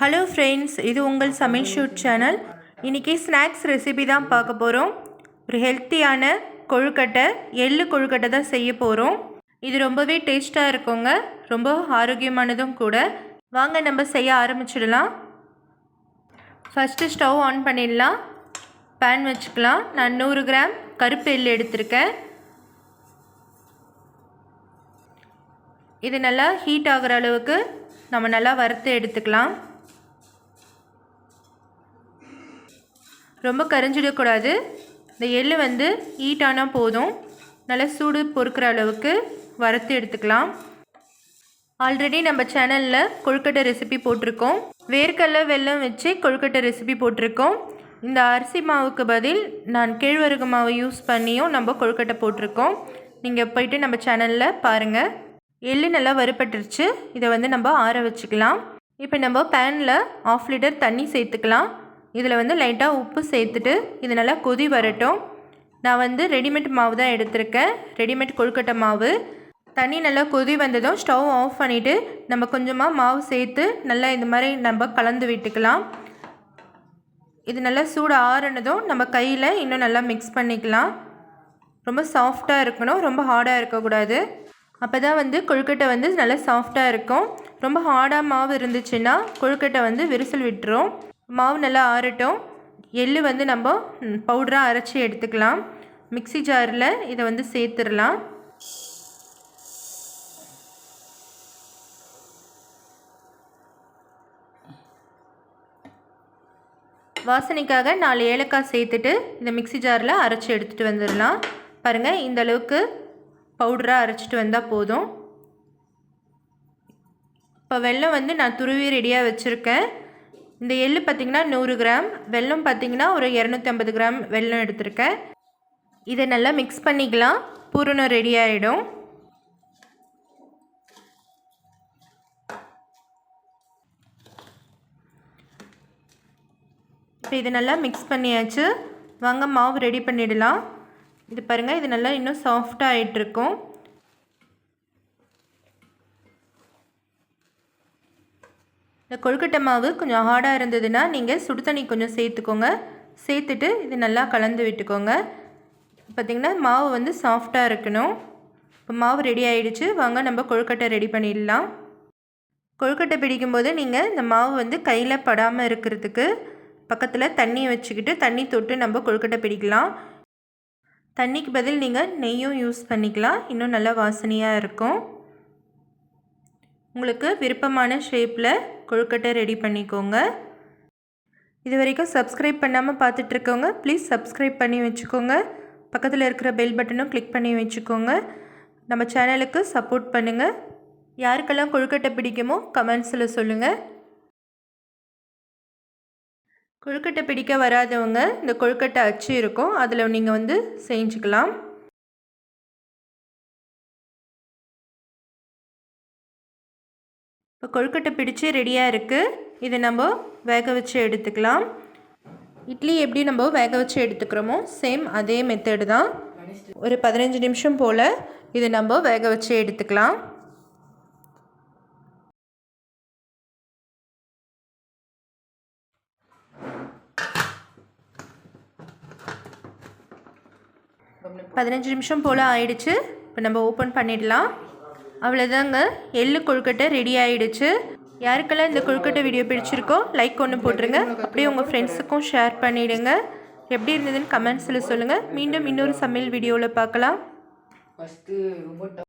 Hello friends இது உங்கள் சமையல் ஷூட் சேனல் இன்றைக்கி ஸ்நாக்ஸ் ரெசிபி தான் பார்க்க போகிறோம் ஒரு ஹெல்த்தியான கொழுக்கட்டை எள்ளு கொழுக்கட்டை தான் செய்ய போகிறோம் இது ரொம்பவே டேஸ்ட்டாக இருக்குங்க. ரொம்ப ஆரோக்கியமானதும் கூட. வாங்க நம்ம செய்ய ஆரம்பிச்சிடலாம். ஃபஸ்ட்டு ஸ்டவ் ஆன் பண்ணிடலாம். பேன் வச்சுக்கலாம். நான் நூறு கிராம் கருப்பு எள்ளு எடுத்திருக்கேன். இது நல்லா ஹீட் ஆகிற அளவுக்கு நம்ம நல்லா வறுத்து எடுத்துக்கலாம். ரொம்ப கரைஞ்சிடக்கூடாது. இந்த எள்ளு வந்து ஹீட் போதும். நல்லா சூடு பொறுக்கிற அளவுக்கு வறுத்து எடுத்துக்கலாம். ஆல்ரெடி நம்ம சேனலில் கொழுக்கட்டை ரெசிபி போட்டிருக்கோம். வேர்க்கடலை வெல்லம் வச்சு கொழுக்கட்டை ரெசிபி போட்டிருக்கோம். இந்த அரிசி மாவுக்கு பதில் நான் கேழ்வரகு மாவு யூஸ் பண்ணியும் நம்ம கொழுக்கட்டை போட்டிருக்கோம். நீங்கள் போயிட்டு நம்ம சேனலில் பாருங்கள் எள்ளு நல்லா வறுப்பட்டுருச்சு இதை வந்து நம்ம ஆற வச்சுக்கலாம். இப்போ நம்ம பேனில் ஆஃப் லிட்டர் தண்ணி சேர்த்துக்கலாம். இதில் வந்து லைட்டாக உப்பு சேர்த்துட்டு இது நல்லா கொதி வரட்டும். நான் வந்து ரெடிமேட் மாவு தான் எடுத்திருக்கேன். ரெடிமேட் கொழுக்கட்டை மாவு. தண்ணி நல்லா கொதி வந்ததும் ஸ்டவ் ஆஃப் பண்ணிவிட்டு நம்ம கொஞ்சமாக மாவு சேர்த்து நல்லா இந்த மாதிரி நம்ம கலந்து விட்டுக்கலாம். இது நல்லா சூடு ஆறுனதும் நம்ம கையில் இன்னும் நல்லா மிக்ஸ் பண்ணிக்கலாம். ரொம்ப சாஃப்டாக இருக்கணும். ரொம்ப ஹார்டாக இருக்கக்கூடாது. அப்போ தான் வந்து கொழுக்கட்டை வந்து நல்லா சாஃப்டாக இருக்கும். ரொம்ப ஹார்டாக மாவு இருந்துச்சுன்னா கொழுக்கட்டை வந்து விரிசல் விட்டுரும். மாவு நல்லா ஆறட்டும். எள் வந்து நம்ம பவுடராக அரைச்சி எடுத்துக்கலாம். மிக்ஸி ஜாரில் இதை வந்து சேர்த்துடலாம். வாசனைக்காக நாலு ஏலக்காய் சேர்த்துட்டு இந்த மிக்ஸி ஜாரில் அரைச்சி எடுத்துகிட்டு வந்துடலாம். பாருங்கள் இந்த அளவுக்கு பவுடராக அரைச்சிட்டு வந்தால் போதும். இப்போ வெல்லம் வந்து நான் துருவி ரெடியாக வச்சுருக்கேன். இந்த எள்ளு பார்த்திங்கன்னா நூறு கிராம் வெல்லம் பார்த்திங்கன்னா ஒரு இரநூத்தி ஐம்பது கிராம் வெல்லம் எடுத்திருக்கேன். இதை நல்லா மிக்ஸ் பண்ணிக்கலாம். பூரணம் ரெடி ஆகிடும் இப்போ இது நல்லா மிக்ஸ் பண்ணியாச்சு. வாங்க மாவு ரெடி பண்ணிடலாம். இது பாருங்கள் இது நல்லா இன்னும் சாஃப்டாக ஆகிட்டுருக்கும் இந்த கொழுக்கட்டை மாவு கொஞ்சம் ஹார்டாக இருந்ததுன்னா நீங்கள் சுடு தண்ணி கொஞ்சம் சேர்த்துக்கோங்க. சேர்த்துட்டு இது நல்லா கலந்து விட்டுக்கோங்க. பார்த்திங்கன்னா மாவு வந்து சாஃப்டாக இருக்கணும். இப்போ மாவு ரெடி ஆகிடுச்சு வாங்க நம்ம கொழுக்கட்டை ரெடி பண்ணிடலாம். கொழுக்கட்டை பிடிக்கும்போது நீங்கள் இந்த மாவு வந்து கையில் படாமல் இருக்கிறதுக்கு பக்கத்தில் தண்ணி வச்சுக்கிட்டு தண்ணி தொட்டு நம்ம கொழுக்கட்டை பிடிக்கலாம். தண்ணிக்கு பதில் நீங்கள் நெய்யும் யூஸ் பண்ணிக்கலாம். இன்னும் நல்லா வாசனையாக இருக்கும். உங்களுக்கு விருப்பமான ஷேப்பில் கொழுக்கட்டை ரெடி பண்ணிக்கோங்க. இது வரைக்கும் சப்ஸ்கிரைப் பண்ணாமல் பார்த்துட்ருக்கோங்க ப்ளீஸ் சப்ஸ்கிரைப் பண்ணி வச்சுக்கோங்க. பக்கத்தில் இருக்கிற பெல் பட்டனும் கிளிக் பண்ணி வச்சுக்கோங்க. நம்ம சேனலுக்கு சப்போர்ட் பண்ணுங்கள் யாருக்கெல்லாம் கொழுக்கட்டை பிடிக்குமோ கமெண்ட்ஸில் சொல்லுங்கள் கொழுக்கட்டை பிடிக்க வராதவங்க இந்த கொழுக்கட்டை அச்சு இருக்கும். அதில் நீங்கள் வந்து செஞ்சுக்கலாம். இப்போ கொழுக்கட்டை பிடிச்சி ரெடியாக இருக்குது இதை நம்ம வேக வச்சு எடுத்துக்கலாம். இட்லி எப்படி நம்ம வேக வச்சு எடுத்துக்கிறோமோ சேம் அதே மெத்தடு தான். ஒரு பதினஞ்சு நிமிஷம் போல் இதை நம்ம வேக வச்சு எடுத்துக்கலாம். பதினஞ்சு நிமிஷம் போல் ஆயிடுச்சு. இப்போ நம்ம ஓப்பன் பண்ணிடலாம். அவ்வளோதாங்க எள்ளு கொழுக்கட்டை ரெடி ஆயிடுச்சு. யாருக்கெல்லாம் இந்த கொழுக்கட்டை வீடியோ பிடிச்சிருக்கோ லைக் ஒன்று போட்டுருங்க. அப்படியே உங்கள் ஃப்ரெண்ட்ஸுக்கும் ஷேர் பண்ணிவிடுங்க எப்படி இருந்ததுன்னு கமெண்ட்ஸில் சொல்லுங்கள் மீண்டும் இன்னொரு சமையல் வீடியோவில் பார்க்கலாம். ஃபஸ்ட்டு ரொம்ப